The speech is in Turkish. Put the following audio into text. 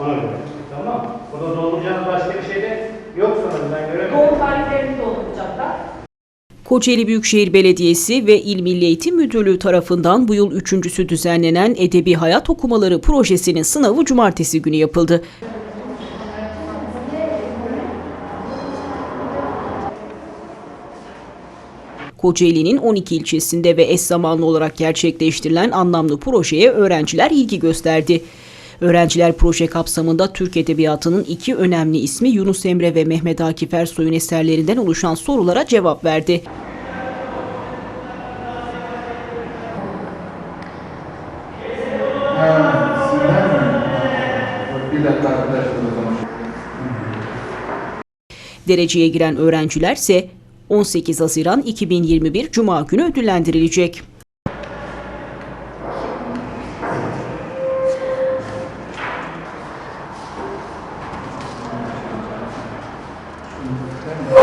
Ona göre. Tamam. Burada dolduracağınız başka bir şey de yok sanırım ben göremedim. Doğum tarihlerini dolduracaklar. Kocaeli Büyükşehir Belediyesi ve İl Milli Eğitim Müdürlüğü tarafından bu yıl üçüncüsü düzenlenen Edebi Hayat Okumaları projesinin sınavı cumartesi günü yapıldı. Kocaeli'nin 12 ilçesinde ve eş zamanlı olarak gerçekleştirilen anlamlı projeye öğrenciler ilgi gösterdi. Öğrenciler proje kapsamında Türk Edebiyatı'nın iki önemli ismi Yunus Emre ve Mehmet Akif Ersoy'un eserlerinden oluşan sorulara cevap verdi. Dereceye giren öğrenciler ise 18 Haziran 2021 Cuma günü ödüllendirilecek. Amen.